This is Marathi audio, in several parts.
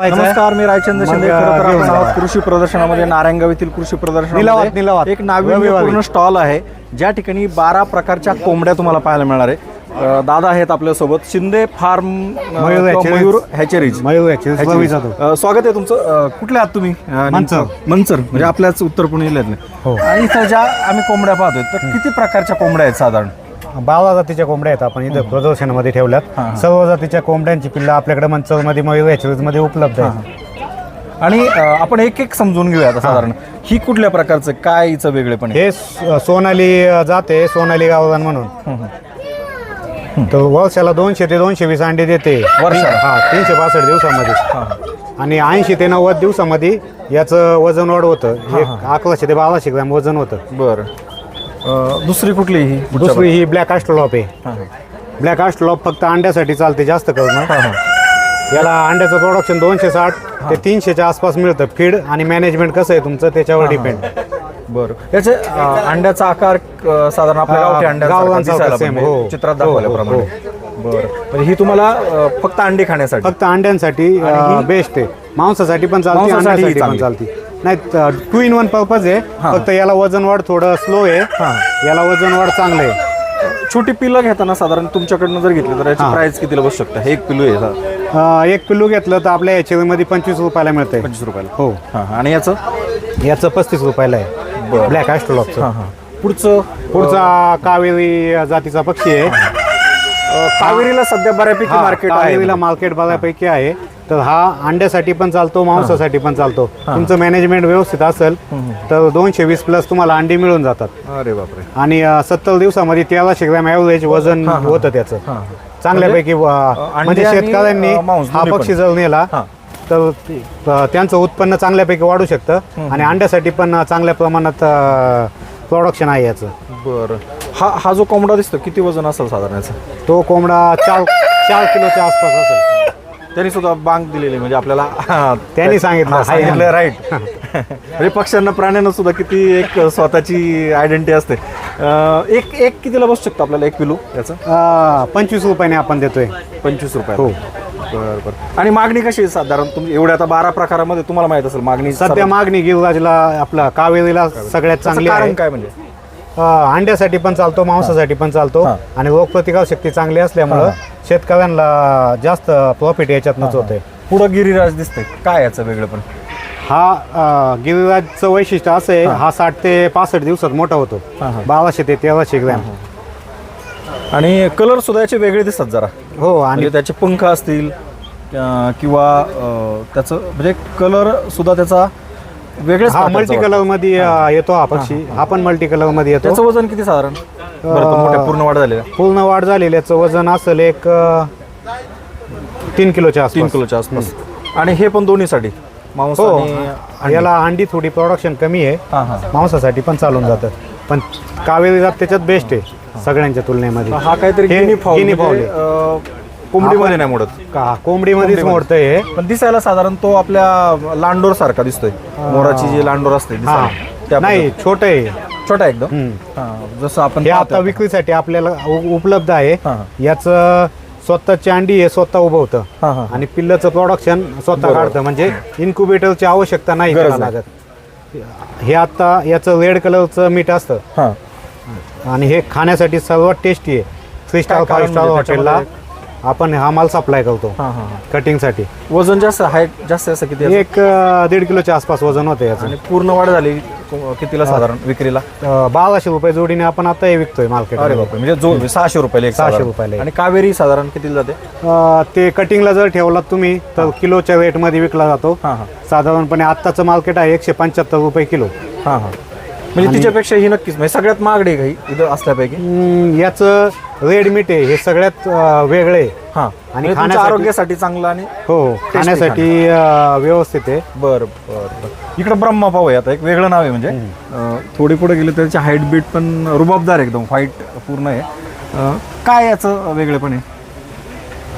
नमस्कार मी रायचंद्र शिंदे. खरं तर घेऊन आपण जा. आहोत कृषी प्रदर्शनामध्ये नारायणगाव येथील कृषी निलावात. एक. नाविन्यपूर्ण स्टॉल आहे. ज्या ठिकाणी बारा प्रकारच्या कोंबड्या तुम्हाला पाहायला मिळणार आहे. दादा आहेत आपल्यासोबत. Shinde farm Mayur hatcheries. स्वागत आहे तुमचं. कुठले आहात तुम्ही? मंचर. मंचर म्हणजे आपल्याच उत्तर पुणे जिल्ह्यातले. हो. आणि इथं ज्या आम्ही कोंबड्या पाहतोय तर किती प्रकारच्या कोंबड्या आहेत साधारण? बारा जातीच्या कोंबड्या आहेत आपण इथं प्रदर्शनामध्ये ठेवल्यात. सर्व जातीच्या कोंबड्यांची पिल्लं आपल्याकडे मंचरमध्ये मयूरमध्ये उपलब्ध आहेत. आणि आपण एक एक समजून घेऊया साधारण. ही कुठल्या प्रकारचं काय हिचं वेगळेपण आहे? हे सोनाली जाते सोनाली गावरान म्हणून. तर वर्षाला दोनशे ते दोनशे वीस अंडे देते. वर्षाला? हा तीनशे बासष्ट दिवसामध्ये. आणि ऐंशी ते नव्वद दिवसामध्ये याचं वजन वाढ होतं एक अकराशे ते बाराशे ग्रॅम वजन होतं. बरं. अ, दुसरी कुठली ही दुसरी ही ब्लॅक आस्ट्रोलॉप आहे. हां, हां. ब्लॅक आस्ट्रोलॉप फक्त अंड्यासाठी चालते जास्त करून. याला अंड्याचं प्रोडक्शन दोनशे साठ ते तीनशेच्या आसपास मिळतं फीड आणि मॅनेजमेंट कसं आहे तुमचं त्याच्यावर डिपेंड बरं. याचे अ, अंड्याचा आकार अ, साधारण आपल्या हा, दिसायला same, चित्रात हो, हो, दाखवल्याप्रमाणे. बरं. म्हणजे ही तुम्हाला अ, फक्त अंडी खाण्यासाठी? फक्त अंड्यांसाठी बेस्ट आहे. मांसासाठी पण चालते मांसासाठी अंड्यासाठी पण चांगली. चालते. नाही टू इन वन पर्पज आहे. फक्त याला वजन वाढ थोडं स्लो आहे. याला वजन वाढ चांगलं आहे. छोटी पिल्लं घेताना साधारण तुमच्याकडनं जर घेतली तर याची. प्राइस कितीला बसू शकतं? हे एक पिल्लू आहे अं, एक पिल्लू घेतलं तर आपल्या याच्यामध्ये पंचवीस रुपयाला मिळतंय. पंचवीस रुपयाला. हो. हां हां. आणि याचं? याचं पस्तीस रुपयाला आहे. ब्लॅक हां हां. पुढचं? पुढचा कावेरी जातीचा पक्षी आहे. अ, कावेरीला सध्या बऱ्यापैकी मार्केट आहे. कावेरीला मार्केट बऱ्यापैकी आहे. तर हा अंड्यासाठी पण चालतो मांसासाठी पण चालतो. तुमचं मॅनेजमेंट व्यवस्थित असेल तर दोनशे वीस प्लस तुम्हाला अंडी मिळून जातात. अरे बापरे. आणि सत्तर दिवसामध्ये तेराशे ग्रॅम ॲव्हरेज वजन होतं त्याचं. हां. चांगल्यापैकी म्हणजे आणि, शेतकऱ्यांनी हा पक्षी. जर नेला हां. तर त्यांचं उत्पन्न चांगल्यापैकी वाढू शकतं. आणि अंड्यासाठी पण चांगल्या प्रमाणात प्रोडक्शन आहे याचं. बरं. हा हा जो कोंबडा दिसतो किती वजन असेल साधारण याचं? तो कोंबडा चार चार किलोच्या आसपास असेल. त्यांनी सुद्धा बांग दिलेली म्हणजे आपल्याला त्यांनी सांगितलं. सांगितलं. राईट म्हणजे पक्ष्यांना प्राण्यांना सुद्धा किती एक स्वतःची आयडेंटिटी असते. एक एक कितीला बसू शकतो आपल्याला एक किलो याचं? पंचवीस रुपयाने आपण देतोय. पंचवीस रुपये हो. बरं बरं. आणि मागणी कशी आहे साधारण? तुम्ही एवढ्या आता बारा प्रकारामध्ये तुम्हाला माहीत असेल मागणी सध्या मागणी गिरराजला आपला कावेरीला सगळ्यात चांगली कारण काय म्हणजे? अंड्यासाठी पण चालतो मांसासाठी पण चालतो. आणि रोगप्रतिकार शक्ती चांगली असल्यामुळं शेतकऱ्यांना जास्त प्रॉफिट याच्यातनंच होतंय. पुढं गिरिराज दिसतंय. काय याचं वेगळं पण? हा अ, गिरिराजचं वैशिष्ट्य असं आहे हा. साठ ते पासष्ट दिवसात मोठा होतो. हा, हा. बाराशे ते तेराशे ग्रॅम. आणि कलर सुद्धा याचे वेगळे दिसतात जरा. हो आणि म्हणजे त्याचे पंख असतील अं, किंवा अं, त्याचं म्हणजे कलर सुद्धा त्याचा वेगळ्याच हा प्रकारचा मल्टी वाटतो. कलरमध्ये अ, येतो हा पक्षी. हा पण मल्टी कलरमध्ये येतो. त्याचं वजन किती साधारण? बरं तो मोठ्या पूर्ण वाढ झालेला पूर्ण वाढ झालेली याचं वजन असेल एक अ, तीन किलोच्या तीन आसपास. किलोच्या आसपास. आणि हे पण दोन्हीसाठी? मांस हो आणि याला अंडी थोडी प्रोडक्शन कमी आहे. हां हां. मांसासाठी पण चालून जातं. पण कावेरी जात त्याच्यात बेस्ट आहे सगळ्यांच्या तुलनेमध्ये. हा काहीतरी हे गिनी फाऊल गिनी म्हणजे, अं, कोंबडीमध्ये नाही मोडत. का कोंबडीमध्येच कोंबडीमध्ये. मोडतं हे. पण दिसायला साधारण तो आपल्या लांडोर सारखा दिसतोय. मोराची जी लांडोर असते हा. दिसायला, त्या नाही छोटं आहे. छोटा एकदम. हां, जसं आपण हे आता विक्रीसाठी आपल्याला उ- उपलब्ध आहे. याचं स्वतःची अंडी हे स्वतः उभवतं हां हां आणि पिल्लाचं प्रोडक्शन स्वतः. काढतं. म्हणजे इन्क्युबेटरची आवश्यकता नाही गरज त्याला नाही. लागत. हे आता याचं रेड कलरचं मीठ असतं. हां. आणि हे खाण्यासाठी सर्वात टेस्टी आहे. थ्री स्टार कारण फाईव्ह स्टार म्हणजे हॉटेलला आपण हा माल सप्लाय करतो. हां हां हां. कटिंगसाठी वजन जास्त हाईट जास्त असं किती असं? एक अं, दीड किलोच्या आसपास वजन होतं याचं. आणि पूर्ण वाढ झाली. को- कितीला साधारण विक्रीला? अं, बाराशे रुपये जोडीने आपण आता हे विकतोय मार्केट अरे बापरे म्हणजे जो सहाशे रुपयाला एक सहाशे साधारण. रुपयाला एक. आणि कावेरी साधारण कितीला जाते? ते कटिंगला जर ठेवलात तुम्ही तर किलोच्या वेटमध्ये विकला जातो. हां हां. साधारणपणे आत्ताचं मार्केट आहे एकशे पंच्याहत्तर रुपये किलो. हां हां. म्हणजे तिच्यापेक्षा ही नक्कीच म्हणजे सगळ्यात महागडी काही इथं असल्यापैकी? हम्म, याचं रेड मीठ आहे हे सगळ्यात अं, वेगळं आहे. हां. आणि आणि तुमच्या खाण्यासाठी- आरोग्यासाठी चांगलं आणि हो खाण्यासाठी अं, व्यवस्थित आहे. बरं बरं बरं. इकडं ब्रह्मा पाहू आहे आता एक वेगळं नाव आहे म्हणजे. अं, थोडी पुढे गेले त्याची हाईट बीट पण रुबाबदार एकदम व्हाईट पूर्ण आहे. अं, काय याचं वेगळेपण आहे?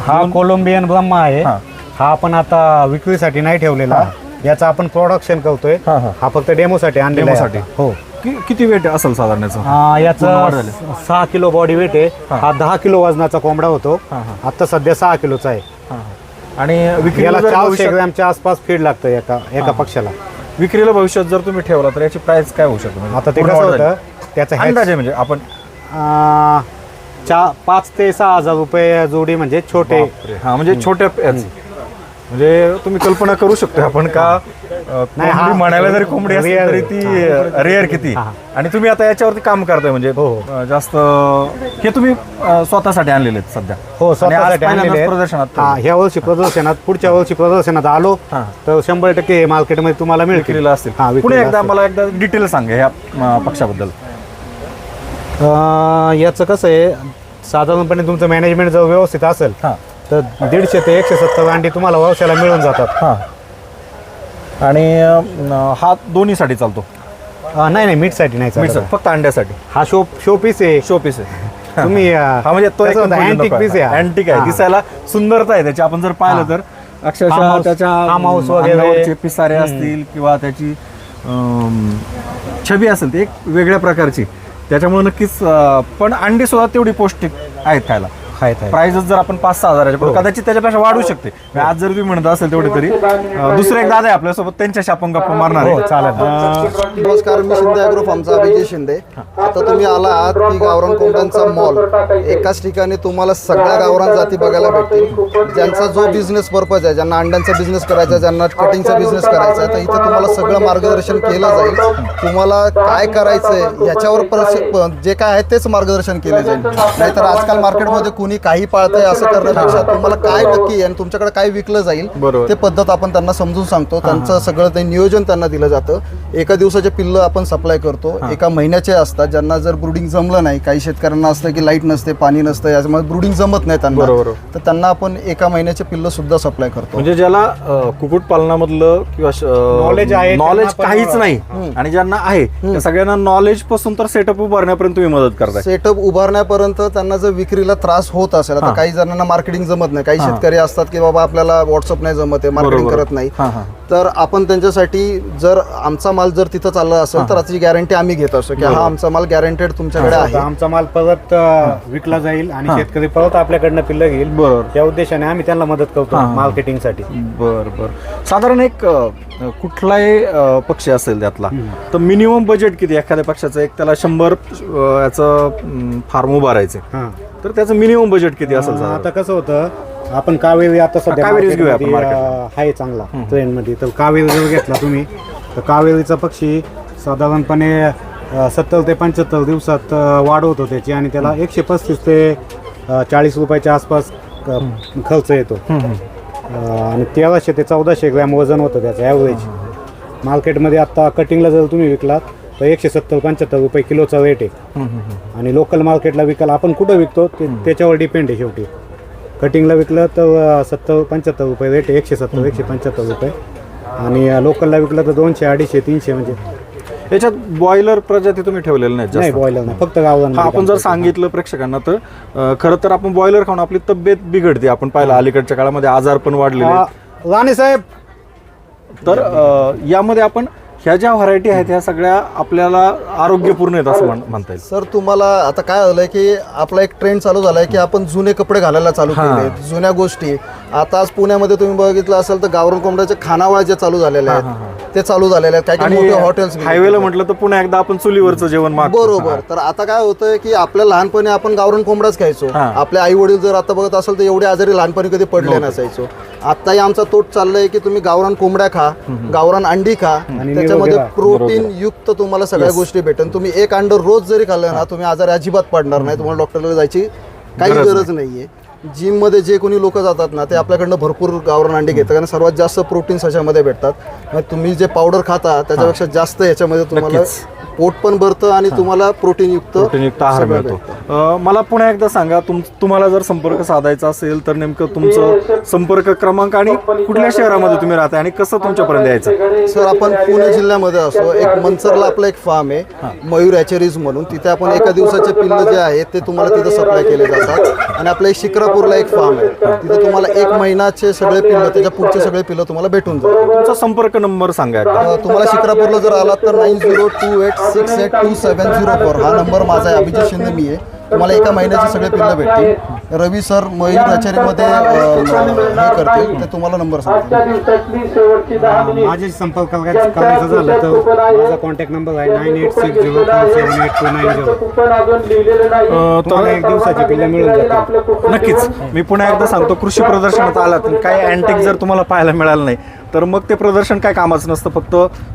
हा कोलंबियन ब्रह्मा आहे. हां. हा आपण आता विक्रीसाठी नाही ठेवलेला. याचं आपण प्रोडक्शन करतोय. हां, हां. हा फक्त डेमोसाठी आणलेला आहे डेमोसाठी. हो. कि किती वेट असेल साधारण याचं हा, पूर्ण याचं. सहा किलो बॉडी वेट आहे. हा. दहा किलो वजनाचा कोंबडा होतो. हां, हां. आता सध्या सहा किलोचा आहे. हां, हां. आणि विक्रीला याला जर चारशे भविष्यात- ग्रॅमच्या आसपास फीड लागतं एका एका पक्षाला विक्रीला भविष्यात जर तुम्ही ठेवला तर याची प्राइस काय होऊ शकते? म्हणजे आता ते पूर्ण कसं होतं झाली. त्याचं hatch, अंदाजे म्हणजे आपण चा पाच ते सहा हजार रुपये जोडी म्हणजे छोटे हा म्हणजे छोट्या याच म्हणजे तुम्ही कल्पना करू शकतो आपण का हा- कोंबडी म्हणायला जरी कोंबडी असली तरी. ती रेअर किती हा. आणि तुम्ही आता याच्यावरती काम करताय म्हणजे हो. अ, जास्त हे तुम्ही स्वतःसाठी आणलेले आहेत सध्या हो स्वतःसाठी आणलेले. प्रदर्शनात हा ह्या वर्षी प्रदर्शनात पुढच्या वर्षी प्रदर्शनात आलो हा. तर शंभर टक्के हे मार्केटमध्ये तुम्हाला मिळतील असतील हा, पुणे एकदा. मला एकदा डिटेल सांगा ह्या पक्षाबद्दल याचं कसं आहे साधारणपणे तुमचं मॅनेजमेंट जर व्यवस्थित असेल हा तर दीडशे ते एकशे सत्तर अंडी तुम्हाला वर्षाला मिळून जातात. हा. आणि अ, हा दोन्हीसाठी चालतो? अं, नाही नाही मीठसाठी नाही मीठ. फक्त अंड्यासाठी. हा शो शो पीस आहे. शो पीस आहे. तुम्ही हा म्हणजे तो एक अँटिक पीस आहे अँटिक आहे. हा. दिसायला सुंदरता आहे त्याची. आपण जर पाहिलं तर अक्षरशः त्याच्या house अं, वगैरे. अंगावरचे पिसारे असतील किंवा त्याची छबी असेल ती एक वेगळ्या प्रकारची. त्याच्यामुळे नक्कीच अं, पण अंडी सुद्धा तेवढी पौष्टिक आहेत खायला. आहेत आहेत. प्राइसच जर आपण पाच सहा हजाराच्या पुढे कदाचित त्याच्यापेक्षा वाढू शकते. म्हणजे आज जर तुम्ही म्हणत असेल तेवढी तरी. अं, दुसरे एक दादा आहे आपल्यासोबत त्यांच्याशी आपण गप्पा मारणार आहे. हो, चालेल. अं, नमस्कार मी शिंदे अॅग्रो फार्मचा अभिजित शिंदे. आता तुम्ही आला आहात की गावरान कोंबड्यांचा मॉल एकाच ठिकाणी तुम्हाला सगळ्या गावरान जाती बघायला भेटतील. ज्यांचा जो बिझनेस पर्पज आहे ज्यांना अंड्यांचा बिझनेस करायचा आहे ज्यांना कटिंगचा बिझनेस करायचा आहे तर इथे तुम्हाला सगळं मार्गदर्शन केलं जाईल. तुम्हाला काय करायचंय याच्यावर परस- जे काय आहे तेच मार्गदर्शन केले जाईल. नाहीतर आजकाल मार्केटमध्ये कुणी काही पाळतंय असं करण्यापेक्षा तुम्हाला काय नक्की. आहे आणि तुमच्याकडे काय विकलं जाईल बरोबर. ते पद्धत आपण त्यांना समजून सांगतो. त्यांचं सगळं ते नियोजन त्यांना दिलं जातं. एका दिवसाचे पिल्लं आपण सप्लाय करतो. एका महिन्याचे असतात. ज्यांना जर ब्रुडिंग जमलं नाही काही शेतकऱ्यांना असतं की लाइट नसते पाणी नसतं याच्यामुळे ब्रुडिंग जमत नाही त्यांना. बरोबर. तर त्यांना आपण एका महिन्याचे पिल्लं सुद्धा सप्लाय करतो. म्हणजे ज्याला कुकुट पालनामधलं किंवा Knowledge आहे, नॉलेज त्यांना काहीच नाही. आणि ज्यांना आहे त्या सगळ्यांना नॉलेजपासून तर सेटअप उभारण्यापर्यंत तुम्ही मदत करताय. सेटअप उभारण्यापर्यंत त्यांना जर विक्रीला त्रास होत असेल. आता काही जणांना मार्केटिंग जमत नाही. काही शेतकरी असतात की बाबा आपल्याला व्हॉट्सअप नाही जमत आहे मार्केटिंग. करत नाही. हा, हा. तर आपण त्यांच्यासाठी जर आमचा माल जर तिथं चालला असेल तर त्याची गॅरंटी आम्ही घेत असतो की हा आमचा माल गॅरंटेड तुमच्याकडे आहे. आमचा माल परत विकला जाईल आणि शेतकरी परत आपल्याकडनं पिल्लं घेईल. बरोबर. या उद्देशाने आम्ही त्यांना मदत करतो. मार्केटिंगसाठी बर बर. साधारण एक कुठलाही पक्षी असेल त्यातला तर मिनिमम बजेट किती एखाद्या पक्षाचं एक त्याला शंभर याचं फार्म उभारायचं. हां. तर त्याचं मिनिमम बजेट किती असेल साधारण? आता कसं होतं आपण कावेरी आता सध्या कावेरीच घेऊया आपण market मध्ये, अं, आहे चांगला ट्रेन मध्ये तर कावेरी जर घेतला तुम्ही तर कावेरीचा पक्षी साधारणपणे सत्तर ते पंच्याहत्तर दिवसात अं, वाढ होतो त्याची आणि त्याला एकशे पस्तीस ते चाळीस रुपयाच्या आसपास अं, खर्च येतो. अं, आणि तेराशे ते चौदाशे ग्रॅम वजन होतं त्याचं ॲव्हरेज मार्केटमध्ये आत्ता कटिंगला जर तुम्ही विकलात तर एकशे सत्तर पंच्याहत्तर रुपये किलोचा रेट आहे. आणि लोकल मार्केटला विकायला आपण कुठं विकतो ते त्याच्यावर डिपेंड आहे शेवटी. कटिंगला विकलं तर सत्तर पंच्याहत्तर रुपये रेट आहे एकशे सत्तर एकशे पंच्याहत्तर रुपये. आणि लोकलला विकलं तर दोनशे अडीचशे तीनशे म्हणजे. याच्यात बॉयलर प्रजाती तुम्ही ठेवलेल्या नाहीत नाही बॉयलर नाही फक्त गावरान आपण जर सांगितलं प्रेक्षकांना तर खरं तर आपण बॉयलर खाऊन आपली तब्येत बिघडते. आपण पाहिलं अलीकडच्या काळामध्ये आजार पण आहेत. राणे साहेब तर यामध्ये आपण ह्या ज्या व्हरायटी आहेत ह्या सगळ्या आपल्याला आरोग्यपूर्ण आहेत असं म्हण- म्हणता येईल. सर तुम्हाला आता काय झालंय की आपला एक ट्रेंड चालू झालाय की आपण जुने कपडे घालायला चालू हा. केले जुन्या गोष्टी. आता आज पुण्यामध्ये तुम्ही बघितलं असेल तर गावरान कोंबड्याचे खानावळ जे चालू झालेले आहेत ते चालू झालेले आहेत. काही मोठे हॉटेल्स हायवेला म्हटलं तर पुन्हा एकदा आपण चुलीवरचं जेवण मागतो. बरोबर. तर आता काय होतंय की आपल्या लहानपणी आपण गावरान कोंबडाच खायचो. आपले आई वडील जर आता बघत असेल तर एवढे आजारी लहानपणी कधी पडले नसायचो. आताही आमचा तोट चाललाय की तुम्ही गावरान कोंबड्या खा गावरान अंडी खा. त्याच्यामध्ये प्रोटीन युक्त तुम्हाला सगळ्या गोष्टी भेटेल तुम्ही एक अंड रोज जरी खाल्लं ना तुम्ही आजारी अजिबात पडणार नाही. तुम्हाला डॉक्टरला जायची काही गरज नाहीये. जिममध्ये जे कोणी लोक जातात ना ते आपल्याकडनं भरपूर गावरान अंडी घेतात कारण सर्वात जास्त प्रोटीन्स ह्याच्यामध्ये भेटतात मग तुम्ही जे पावडर खाता त्याच्यापेक्षा जास्त ह्याच्यामध्ये तुम्हाला नक्कीच. पोट पण भरतं आणि तुम्हाला प्रोटीन युक्त प्रोटीनयुक्त आहार सगळं मिळतो. भेटतं. अ, मला पुन्हा एकदा सांगा तुम तुम्हाला जर संपर्क साधायचा असेल तर नेमकं तुमचं संपर्क क्रमांक आणि कुठल्या शहरामध्ये तुम्ही राहताय आणि कसं तुमच्यापर्यंत यायचं? सर आपण पुणे जिल्ह्यामध्ये असो एक मनसरला आपला एक फार्म आहे मयूर हॅचरीज म्हणून. तिथे आपण एका दिवसाचे पिल्ल जे आहेत ते तुम्हाला तिथं सप्लाय केले जातात. आणि आपल्या एक शिक्रापूरला एक फार्म आहे. तिथे तुम्हाला एक महिन्याचे सगळे पिल्ल त्याच्या पुढचे सगळे पिल्ल तुम्हाला भेटून जातात तुमचा संपर्क नंबर सांगा एकदा. अ, तुम्हाला शिक्रापूरला जर आलात तर nine zero two eight six eight two seven zero four हा नंबर माझा आहे. अभिजित शिंदे मी आहे. तुम्हाला एका महिन्याचे सगळे पिल्लं भेटतील. रवी सर मयूर कचेरीमध्ये अं, हे करतील. ते तुम्हाला नंबर सांगतील. मिनिट माझ्याशी संपर्क करायचं करायचं झालं तर माझा कॉन्टॅक्ट नंबर आहे nine eight six zero four seven eight two nine zero तुम्हाला एक दिवसाची पिल्लं मिळून कुपन नक्कीच. मी पुन्हा एकदा सांगतो कृषी प्रदर्शनात आलात. आणि काही अँटिक जर तुम्हाला पाहायला मिळालं नाही. तर मग ते प्रदर्शन काय कामाचं नसतं फक्त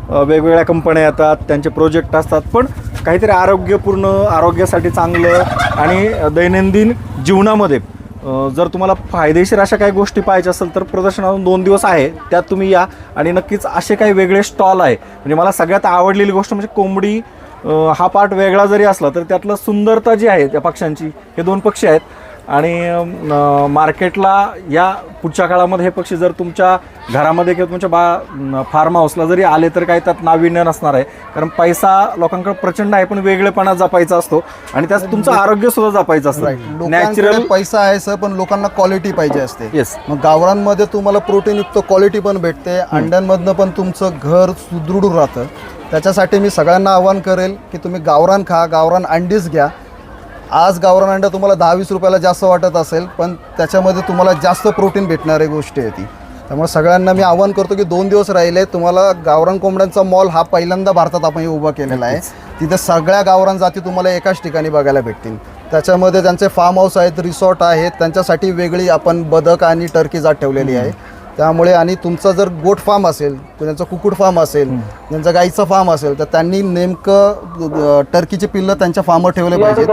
वेगवेगळ्या कंपन्या येतात त्यांचे प्रोजेक्ट असतात. पण काहीतरी आरोग्यपूर्ण आरोग्यासाठी चांगलं आणि दैनंदिन जीवनामध्ये जर तुम्हाला फायदेशीर अशा काही गोष्टी पाहिजे असेल तर प्रदर्शनातून दोन दिवस आहे त्यात तुम्ही या. आणि नक्कीच असे काही वेगळे स्टॉल आहे. म्हणजे मला सगळ्यात आवडलेली गोष्ट म्हणजे कोंबडी हा पार्ट वेगळा जरी असला तर त्यातलं सुंदरता जी आहे त्या पक्ष्यांची हे दोन पक्षी आहेत. आणि मार्केटला या पुढच्या काळामध्ये हे पक्षी जर तुमच्या घरामध्ये किंवा तुमच्या बा फार्म हाऊसला जरी आले तर काही त्यात नाविन्य नसणार आहे. कारण पैसा लोकांकडे प्रचंड आहे पण वेगळेपणा जपायचा असतो आणि त्यात तुमचं आरोग्य सुद्धा जपायचं असतं. नॅचरल पैसा आहे सर पण लोकांना क्वालिटी पाहिजे असते. येस मग गावरांमध्ये तुम्हाला प्रोटीनयुक्त क्वालिटी पण भेटते अंड्यांमधनं पण तुमचं घर सुदृढ राहतं. त्याच्यासाठी मी सगळ्यांना आवाहन करेल की तुम्ही गावरान खा गावरान अंडीच घ्या. आज गावरान अंडा तुम्हाला दहा वीस रुपयाला जास्त वाटत असेल पण त्याच्यामध्ये तुम्हाला जास्त प्रोटीन भेटणारी गोष्टी आहे ती. त्यामुळे सगळ्यांना मी आवाहन करतो की दोन दिवस राहिले तुम्हाला गावरान कोंबड्यांचा मॉल हा पहिल्यांदा भारतात आपण हे उभा केलेला आहे. तिथे सगळ्या गावरान जाती तुम्हाला एकाच ठिकाणी बघायला भेटतील. त्याच्यामध्ये त्यांचे फार्म हाऊस आहेत रिसॉर्ट आहेत त्यांच्यासाठी वेगळी आपण बदक आणि टर्की जात ठेवलेली आहे. त्यामुळे आणि तुमचा जर गोट फार्म असेल त्यांचा कुकुड फार्म असेल त्यांचा गाईचा फार्म असेल तर त्यांनी नेमकं टर्कीची पिल्लं त्यांच्या फार्मवर ठेवले पाहिजेत.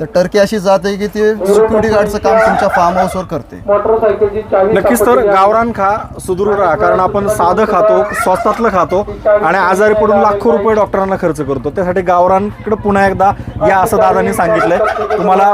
तर टर्की अशी जात आहे की ते सिक्युरिटी गार्डचं काम तुमच्या फार्म हाऊसवर करते. नक्कीच तर गावरान खा सुदृढ राहा कारण आपण साधं खातो स्वस्तातलं खातो आणि आजारी पडून लाखो रुपये डॉक्टरांना खर्च करतो. त्यासाठी गावरांकडे पुन्हा एकदा या असं दादांनी सांगितलंय. तुम्हाला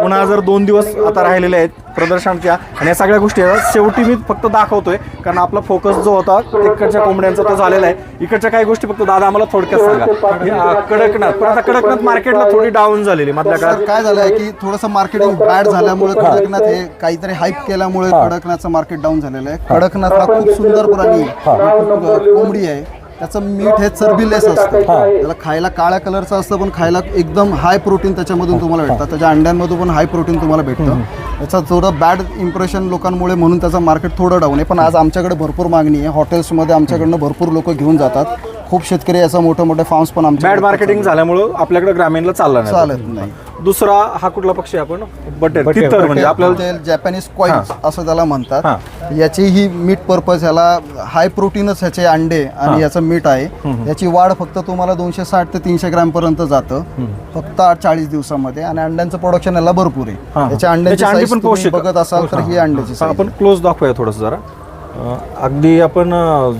पुन्हा जर दोन दिवस आता राहिलेले आहेत प्रदर्शनाच्या आणि या सगळ्या गोष्टी आहेत. शेवटी मी फक्त दाखवतोय कारण आपला फोकस जो होता तिकडच्या कोंबड्यांचा तो झालेला आहे. इकडच्या काही गोष्टी फक्त दादा आम्हाला थोडक्यात सांगा. कडकनाथ. पण आता कडकनाथ मार्केटला थोडी डाऊन झालेली मधल्या काळात. काय झालंय की थोडंसं मार्केटिंग बॅड झाल्यामुळे कडकनाथ हे काहीतरी हाईप केल्यामुळे कडकनाथचं मार्केट डाऊन झालेलं आहे. कडकनाथ हा खूप सुंदर प्राणी कोंबडी आहे. त्याचं मीठ हे चरबीलेस असतं. त्याला खायला काळ्या कलरचं असतं पण खायला एकदम हाय प्रोटीन त्याच्यामधून तुम्हाला भेटतं. त्याच्या अंड्यांमधून पण हाय प्रोटीन तुम्हाला भेटतं. त्याचं थोडं बॅड इम्प्रेशन लोकांमुळे म्हणून त्याचं मार्केट थोडं डाऊन आहे. पण आज आमच्याकडे भरपूर मागणी आहे. हॉटेल्समध्ये आमच्याकडनं भरपूर लोक घेऊन जातात. खूप शेतकरी याचा मोठे मोठे फार्म्स पण आमच्या बॅड मार्केटिंग झाल्यामुळं आपल्याकडे ग्रामीणला चालला नाही. चालत नाही. दुसरा हा कुठला पक्षी आहे आपण? बटेर. तितर म्हणजे आपल्याला जॅपनीज क्वाईट असं त्याला म्हणतात. याची ही मीठ पर्पज ह्याला हाय प्रोटीनच ह्याचे अंडे आणि याचं मीठ आहे. याची वाढ फक्त तुम्हाला दोनशे साठ ते तीनशे ग्रॅम पर्यंत जातं. फक्त आठ चाळीस दिवसामध्ये. आणि अंड्यांचं प्रोडक्शन याला भरपूर आहे. याच्या अंड्याची बघत असाल तर ही अंड्याची आपण क्लोज दाखवूया थोडस जरा. अगदी आपण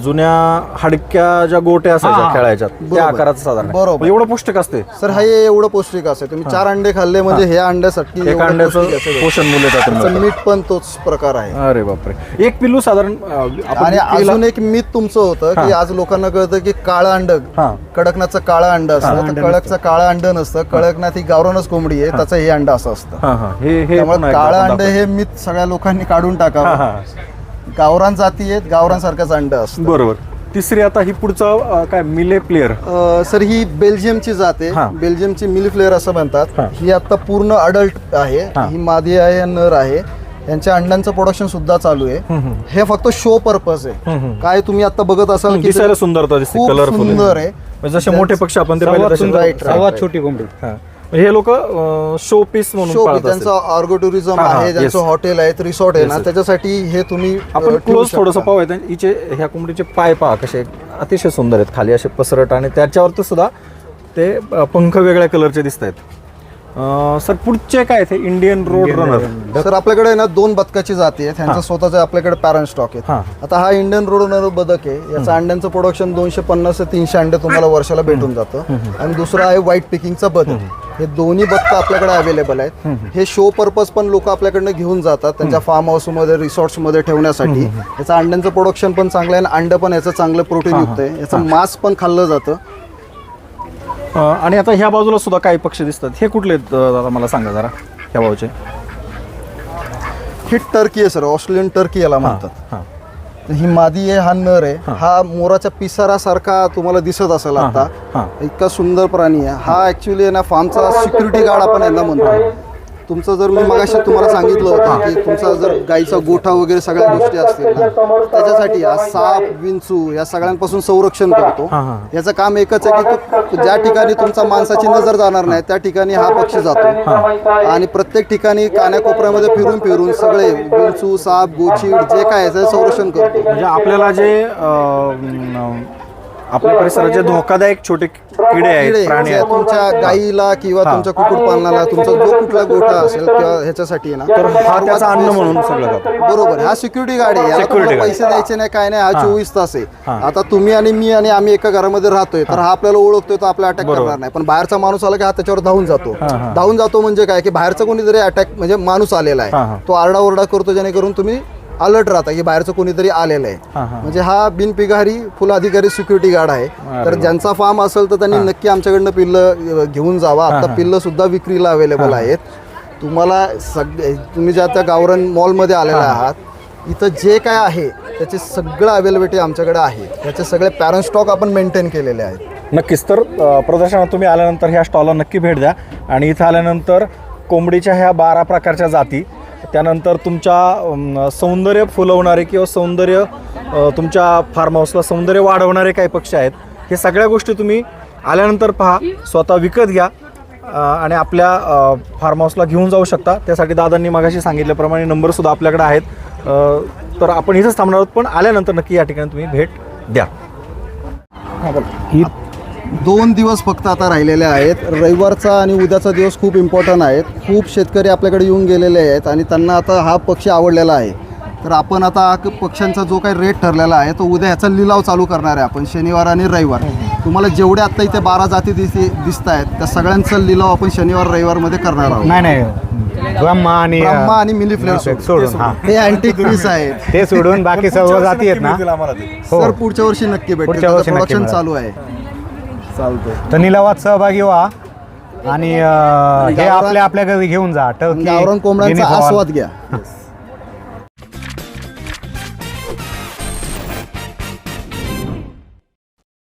जुन्या हाडक्या ज्या गोट्या असायच्या खेळायच्या त्या बरोबर. आकाराचं साधारण. बरोबर. म्हणजे एवढं पौष्टिक असते. सर हे एवढं पौष्टिक असेल तुम्ही चार अंडे खाल्ले म्हणजे हे. अंड्यासाठी एका अंड्याचं. पोषण मूल्य. मीठ पण तोच प्रकार आहे. अरे बापरे. एक पिल्लू साधारण आणि अजून एक मीठ तुमचं होतं की आज लोकांना कळतं की काळं अंड. कडकनाथचं काळं अंड असतं. कडकचं काळं अंड नसतं. कडकनाथ ही गावरानच कोंबडी आहे. त्याचं हे अंड असं असतं. हा त्यामुळे काळं अंड. हे मीठ सगळ्या लोकांनी काढून टाकावं. गावरान जाती आहेत गावरानसारखंच अंड असतं. बरोबर. तिसरी आता ही पुढचं अं, काय मिले प्लेअर अं, सर ही बेल्जियमची जात हा. आहे बेल्जियमची मिली फ्लेअर असं म्हणतात. हा. ही आता पूर्ण अडल्ट आहे. हा. ही मादी आहे. नर आहे यांच्या अंड्यांचं प्रोडक्शन सुद्धा चालू आहे. हे फक्त शो पर्पज आहे. काय तुम्ही आता बघत असाल की दिसायला सुंदरता दिसते खूप कलरफुल सुंदर आहे. म्हणजे जसे मोठे पक्षी आपण ते पाहिले सर्वात तसे सुंदर right, right, सर्वात right. छोटी कोंबडी. हा. हे लोक शो पीस म्हणून शो त्यांचं. ऑर्गो टुरिझम आहे त्यांचं. हॉटेल आहे रिसॉर्ट आहे ना. त्याच्यासाठी हे तुम्ही आपण क्लोज. थोडंसं पाहूयात आणि हिचे ह्या कोंबडीचे पाय पहा कसे अतिशय सुंदर आहेत खाली असे पसरट आणि त्याच्यावरती सुद्धा ते पंख वेगळ्या कलरचे दिसत आहेत. सर पुढचे काय ते इंडियन रोड रनर सर आपल्याकडे आहे ना दोन बदकाची जाती आहेत त्यांचा स्वतःचा आपल्याकडे पॅरंट स्टॉक हा. आहे आता हा इंडियन रोडनर बदक आहे याचं अंड्यांचं प्रोडक्शन दोनशे पन्नास ते तीनशे अंडे तुम्हाला वर्षाला भेटून जातं. आणि दुसरा आहे व्हाईट पिकिंगचा बदक. हे दोन्ही बदक आपल्याकडे अवेलेबल आहेत. हे शो पर्पज पण लोक आपल्याकडनं घेऊन जातात. त्यांच्या फार्म हाऊसमध्ये रिसॉर्ट्समध्ये ठेवण्यासाठी. याचं अंड्यांचं प्रोडक्शन पण चांगलं आहे आणि अंड पण याचं चांगलं प्रोटीन युक्त आहे. याचं मांस पण खाल्लं जातं. आणि आता ह्या बाजूला सुद्धा काही पक्षी दिसतात. हे कुठले आहेत, अ, दादा? मला सांगा जरा. ह्या बाजूचे. ही टर्की आहे सर ऑस्ट्रेलियन टर्की याला म्हणतात. हा. ही मादी आहे हा नर आहे. हा. मोराच्या पिसारासारखा तुम्हाला दिसत असेल आता. इतका सुंदर प्राणी आहे. हा ऍक्च्युली ना फार्मचा सिक्युरिटी गार्ड आपण यांना म्हणतो. तुमचं जर मी मगाशी तुम्हाला सांगितलं होतं की तुमचा जर गाईचा गोठा वगैरे सगळ्या गोष्टी असतील ना त्याच्यासाठी हा साप विंचू या सगळ्यांपासून संरक्षण करतो. हां, हां. याचं काम एकच आहे की तो ज्या ठिकाणी तुमचा माणसाची नजर जाणार नाही त्या ठिकाणी हा पक्षी जातो. आणि प्रत्येक ठिकाणी कान्याकोपऱ्यामध्ये फिरून फिरून सगळे विंचू साप गोचीड जे काय आहे त्याचं संरक्षण करतो. म्हणजे आपल्याला जे अं, आपल्या परिसरात जे धोकादायक छोटे किडे आहेत प्राणी जे आहेत तुमच्या गाईला किंवा तुमच्या कुक्कुटपालनाला तुमचा जो कुठला गोठा असेल किंवा ह्याच्यासाठी आहे तर ना हा त्याचा अन्न म्हणून सगळं जातो बरोबर हा सिक्युरिटी गार्ड आहे. पैसे द्यायचे नाही काय नाही हा चोवीस तास आहे. हा. आता तुम्ही आणि मी आणि आम्ही एका घरामध्ये राहतोय तर हा. आपल्याला ओळखतोय तर आपला अटॅक करणार नाही. पण बाहेरचा माणूस आला की हा त्याच्यावर धावून जातो. धावून जातो म्हणजे काय? की बाहेरचा कोणीतरी अटॅक म्हणजे माणूस आलेला. आहे. तो आरडाओरडा करतो जेणेकरून तुम्ही अलर्ट राहता की बाहेरचं कोणीतरी आलेलं आहे. म्हणजे हा बिनपिगारी फुल अधिकारी सिक्युरिटी गार्ड आहे. तर ज्यांचा फार्म असेल तर त्यांनी नक्की आमच्याकडनं पिल्लं घेऊन जावा. आता पिल्लं सुद्धा विक्रीला अवेलेबल आहेत. तुम्हाला सग तुम्ही ज्या त्या गावरान मॉलमध्ये आलेला आहात इथं जे काय आहे त्याचे सगळं अवेलेबिलिटी आमच्याकडे आहे. त्याचे सगळे पॅरंट स्टॉक आपण मेंटेन केलेले आहेत. नक्कीच. तर प्रदर्शनात तुम्ही आल्यानंतर ह्या स्टॉलला नक्की भेट द्या. आणि इथं आल्यानंतर कोंबडीच्या ह्या बारा प्रकारच्या जाती त्यानंतर तुमच्या सौंदर्य फुलवणारे किंवा सौंदर्य तुमच्या फार्म हाऊसला सौंदर्य वाढवणारे काही पक्षी आहेत. हे सगळ्या गोष्टी तुम्ही आल्यानंतर पहा स्वतः विकत घ्या आणि आपल्या फार्म हाऊसला घेऊन जाऊ शकता. त्यासाठी दादांनी मागाशी सांगितल्याप्रमाणे नंबरसुद्धा आपल्याकडे आहेत. तर आपण इथंच थांबणार आहोत पण आल्यानंतर नक्की या ठिकाणी तुम्ही भेट द्या. हां ही दोन दिवस फक्त आता राहिलेले आहेत. रविवारचा आणि उद्याचा दिवस खूप इम्पॉर्टंट आहेत. खूप शेतकरी आपल्याकडे येऊन गेलेले आहेत आणि त्यांना आता हा पक्षी आवडलेला आहे. तर आपण आता हा पक्ष्यांचा जो काही रेट ठरलेला आहे तो उद्या ह्याचा लिलाव चालू करणार आहे आपण शनिवार आणि रविवार. तुम्हाला जेवढे आत्ता इथे बारा जाती दिसते दिसत आहेत त्या सगळ्यांचा लिलाव आपण शनिवार रविवारमध्ये करणार आहोत. नाही नाही. ब्रह्मा आणि ब्रह्मा आणि मिली फ्लेअर सोडून. हा. हे अँटिक पीस आहेत. ते सोडून बाकी सर्व जाती आहेत ना. हो. सर पुढच्या वर्षी नक्की भेटेल. पुढच्या वर्षी नक्की प्रोडक्शन मिळेल. चालू आहे. चालतंय. तर निलावात सहभागी व्हा आणि अं, हे आपल्या आपल्या घरी घेऊन जा. टर्की गावरान कोंबड्यांचा गिनी फॉल. आस्वाद घ्या.